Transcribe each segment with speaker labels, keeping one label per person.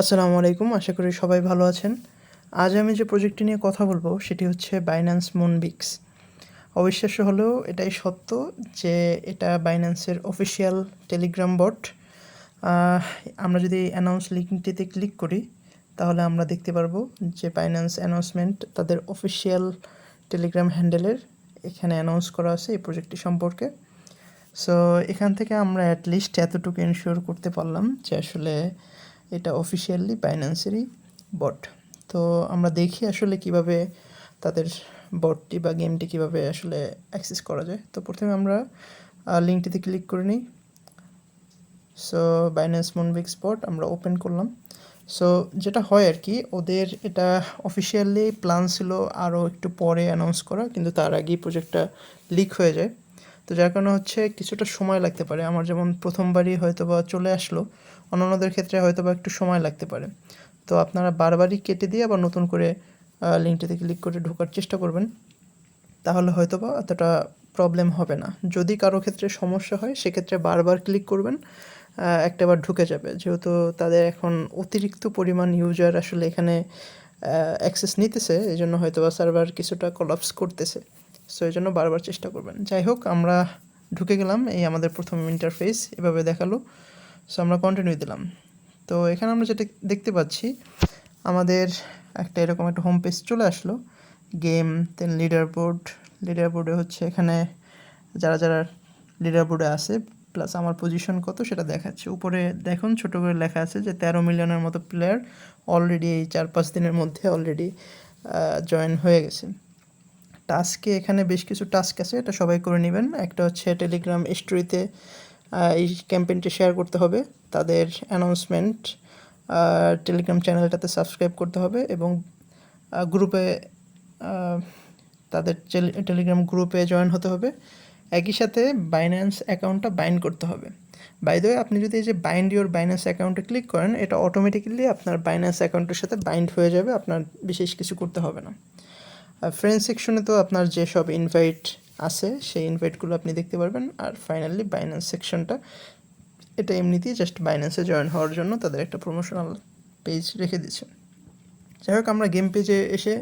Speaker 1: আসসালামু আলাইকুম, আশা করি সবাই ভালো আছেন। আজ আমি যে প্রজেক্টটি নিয়ে কথা বলব, সেটি হচ্ছে বাইন্যান্স মুনবিক্স অবিশ্বাস্য হলেও এটাই সত্য যে এটা বাইন্যান্সের অফিসিয়াল টেলিগ্রাম বট আমরা যদি অ্যানাউন্স লিঙ্কটিতে ক্লিক করি, তাহলে আমরা দেখতে পারব যে বাইন্যান্স অ্যানাউন্সমেন্ট তাদের অফিসিয়াল টেলিগ্রাম হ্যান্ডেলের এখানে অ্যানাউন্স করা আছে এই প্রজেক্টটি সম্পর্কে। সো এখান থেকে আমরা অ্যাটলিস্ট এতটুকু এনশিওর করতে পারলাম যে আসলে এটা অফিসিয়ালি বাইন্যান্সেরই বট তো আমরা দেখি আসলে কীভাবে তাদের বটটি বা গেমটি কীভাবে আসলে অ্যাক্সেস করা যায়। তো প্রথমে আমরা লিঙ্কটিতে ক্লিক করে নিই। সো বাইন্যান্স মনভিক্স বট আমরা ওপেন করলাম। সো যেটা হয় আর কি, ওদের এটা অফিসিয়ালি প্ল্যান ছিল আরও একটু পরে অ্যানাউন্স করা, কিন্তু তার আগেই প্রজেক্টটা লিক হয়ে যায়। তো যার কারণে হচ্ছে কিছুটা সময় লাগতে পারে। আমার যেমন প্রথমবারই হয়তো বা চলে আসলো। অন্যান্যদের ক্ষেত্রে হয়তো বা একটু সময় লাগতে পারে। তো আপনারা বারবারই কেটে দিয়ে আবার নতুন করে লিঙ্কটিতে ক্লিক করে ঢোকার চেষ্টা করবেন। তাহলে হয়তো বা এতটা প্রবলেম হবে না। যদি কারও ক্ষেত্রে সমস্যা হয়, সেক্ষেত্রে বারবার ক্লিক করবেন একটাবার ঢুকে যাবে। যেহেতু তাদের এখন অতিরিক্ত পরিমাণ ইউজার আসলে এখানে অ্যাক্সেস নিতেছে এই জন্য হয়তো বা সার্ভার কিছুটা কলাপস করতেছে। সো এই জন্য বারবার চেষ্টা করবেন। যাই হোক, আমরা ঢুকে গেলাম, এই আমাদের প্রথম ইন্টারফেস এভাবে দেখাল। সো আমরা কন্টিনিউ দিলাম। তো, এখানে আমরা যেটা দেখতে পাচ্ছি, আমাদের একটা এরকম একটা হোম পেজ চলে আসলো। Game then leader board leader বোর্ডে হচ্ছে এখানে যারা যারা লিডার বোর্ডে আছে প্লাস আমার পজিশন কত সেটা দেখাচ্ছে। উপরে দেখুন, ছোটো করে লেখা আছে যে, তেরো মিলিয়নের মতো প্লেয়ার অলরেডি এই চার, পাঁচ দিনের মধ্যে অলরেডি জয়েন হয়ে গেছে। টাস্কে এখানে বেশ কিছু টাস্ক আছে, এটা সবাই করে নেবেন। একটা হচ্ছে টেলিগ্রাম স্টোরিতে এই ক্যাম্পেইনটি শেয়ার করতে হবে। তাদের অ্যানাউন্সমেন্ট টেলিগ্রাম চ্যানেলটাতে সাবস্ক্রাইব করতে হবে এবং গ্রুপে তাদের টেলিগ্রাম গ্রুপে জয়েন হতে হবে। একই সাথে বাইন্যান্স অ্যাকাউন্টটা বাইন্ড করতে হবে। বাই আপনি যদি এই যে বাইন্ড ইউর বাইন্যান্স অ্যাকাউন্টে ক্লিক করেন, এটা অটোমেটিক্যালি আপনার বাইন্যান্স অ্যাকাউন্টের সাথে বাইন্ড হয়ে যাবে, আপনার বিশেষ কিছু করতে হবে না। ফ্রেন্ড সেকশনে তো আপনার যেসব ইনভাইট আছে, সেই ইনভাইটগুলো আপনি দেখতে পারবেন। আর ফাইনালি বাইন্যান্স সেকশনটা এটা এমনিতেই জাস্ট বাইন্যান্সে জয়েন হওয়ার জন্য তাদের একটা প্রমোশনাল পেজ রেখে দিচ্ছে যাই হোক, আমরা গেম পেজে এসে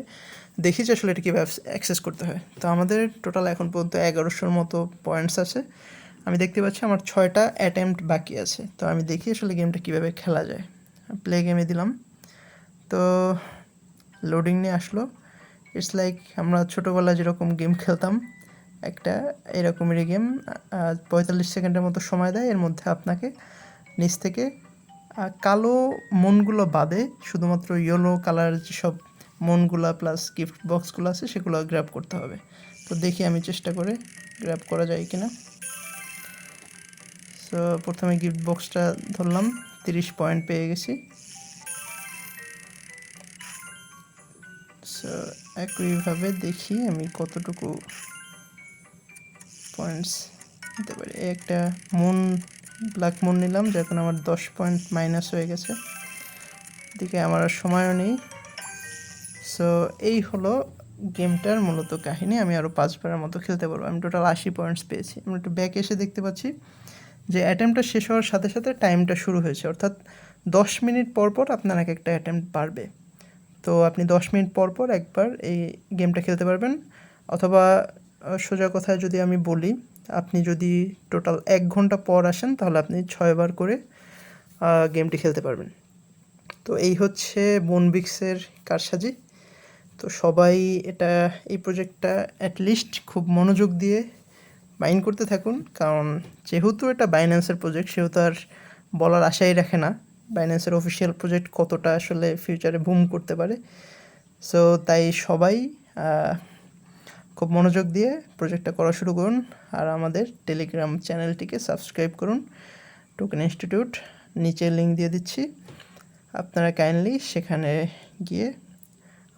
Speaker 1: দেখি যে আসলে এটা কীভাবে অ্যাক্সেস করতে হয়। তো আমাদের টোটাল এখন পর্যন্ত এগারোশোর মতো পয়েন্টস আছে। আমি দেখতে পাচ্ছি আমার ছয়টা অ্যাটেম্পট বাকি আছে। তো আমি দেখি আসলে গেমটা কীভাবে খেলা যায়। প্লে গেমে দিলাম। তো লোডিং নিয়ে আসলো। ইটস লাইক আমরা ছোটোবেলায় যেরকম গেম খেলতাম একটা এরকমেরই গেম পঁয়তাল্লিশ সেকেন্ডের মতো সময় দেয়, এর মধ্যে আপনাকে নিচ থেকে কালো মনগুলো বাদে শুধুমাত্র ইয়েলো কালার যেসব মনগুলো প্লাস গিফট বক্সগুলো আছে, সেগুলো গ্র্যাব করতে হবে। তো দেখি আমি চেষ্টা করে গ্র্যাব করা যায় কিনা। সো প্রথমে গিফট বক্সটা ধরলাম, তিরিশ পয়েন্ট পেয়ে গেছি। সো একইভাবে দেখি আমি কতটুকু পয়েন্টস দিতে পারি একটা মুন ব্ল্যাক মুন নিলাম যখন আমার দশ পয়েন্ট মাইনাস হয়ে গেছে। দিকে আমার আর সময়ও নেই। সো এই হলো গেমটার মূলত কাহিনী। আমি আরও পাঁচবারের মতো খেলতে পারব। আমি টোটাল আশি পয়েন্টস পেয়েছি। আমরা একটু ব্যাক এসে দেখতে পাচ্ছি যে অ্যাটেম্পটা শেষ হওয়ার সাথে সাথে টাইমটা শুরু হয়েছে। অর্থাৎ দশ মিনিট পর পর আপনার এক একটা অ্যাটেম্প বাড়বে। তো আপনি দশ মিনিট পর পর একবার এই গেমটা খেলতে পারবেন। অথবা সোজা কথায় যদি আমি বলি, আপনি যদি টোটাল এক ঘণ্টা পর আসেন, তাহলে আপনি ছয়বার করে গেমটি খেলতে পারবেন। তো এই হচ্ছে বনবিক্সের কারসাজি। তো সবাই এটা, এই প্রজেক্টটা অ্যাটলিস্ট খুব মনোযোগ দিয়ে বাইন করতে থাকুন, কারণ যেহেতু এটা বাইন্যান্সের প্রজেক্ট সেহেতু আর বলার আশাই রাখে না। বাইন্যান্সের অফিসিয়াল প্রজেক্ট কতটা আসলে ফিউচারে বুম করতে পারে। সো তাই সবাই খুব মনোযোগ দিয়ে প্রজেক্টটা করা শুরু করুন আর আমাদের টেলিগ্রাম চ্যানেলটিকে সাবস্ক্রাইব করুন। টোকেন ইনস্টিটিউট নিচে লিঙ্ক দিয়ে দিচ্ছি। আপনারা কাইন্ডলি সেখানে গিয়ে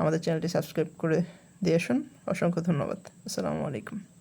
Speaker 1: আমাদের চ্যানেলটি সাবস্ক্রাইব করে দিয়ে আসুন। অসংখ্য ধন্যবাদ। আসসালামু আলাইকুম।